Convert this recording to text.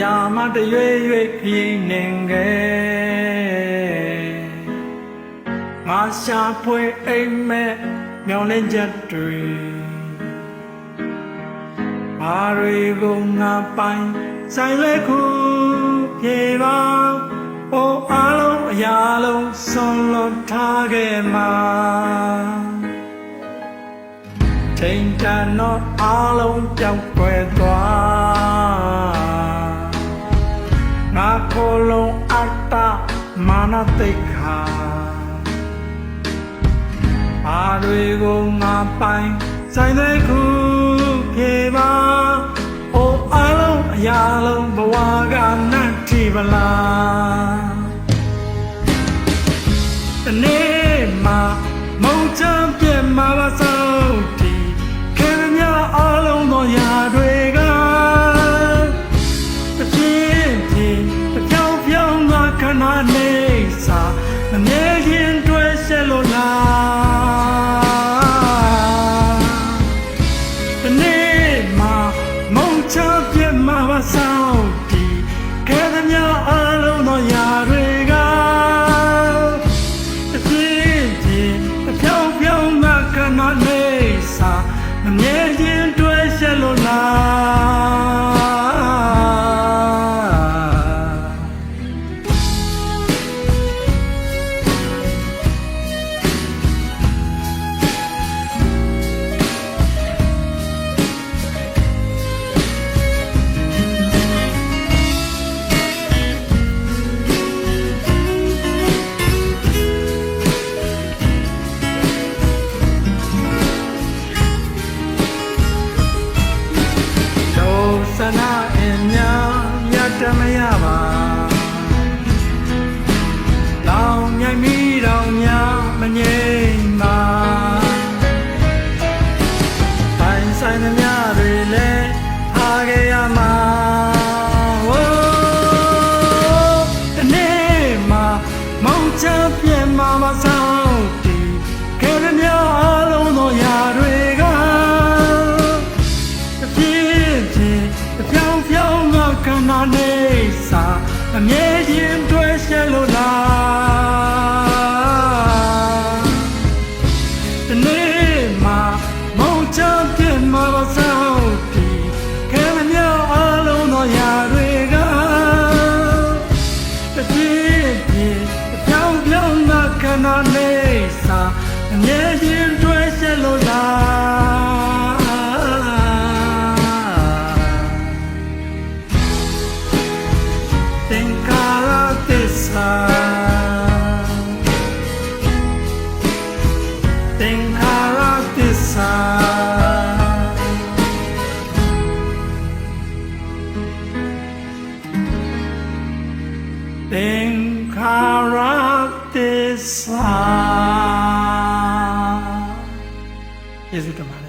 ရာမတရွေ့ရွေ့ခရင်နေခဲ့ငါရှာဖွေအိမ်မဲ့မျောလင်းချက်တွေဘာတွေကိုငါပိုင်ဆိုင်လဲခုပြေပါအိုအားလုံးအရာလုံးဆုံးလွန်ထားခဲ့မှာချိန်တန်တော့အားလုံးပြောင်းကွယ် မာနတိတ်ခါအားတွေကိုငါပိုင်ဆိုင်တဲ့ခုပြေပါအိုအားလုံးအရာလုံးဘဝကနတ်တိပလား င်းသောခဏနေစာမမြဲရင်တွေ့ရှက်လို့လားတနေ့မှာမုံချမ်းပြက်မှာပါဆုံးတီခဲမြအလုံးသောຢာတွေကတပြင်းပြင်းတဖြောင်းဖြောင်းကကနာနေစာမမြဲခြင်းတွေ့ရှက်လို့လား ပြ အမြဲချင်းတွေ့ရှက်လို့လားသင်္ခါ ရသ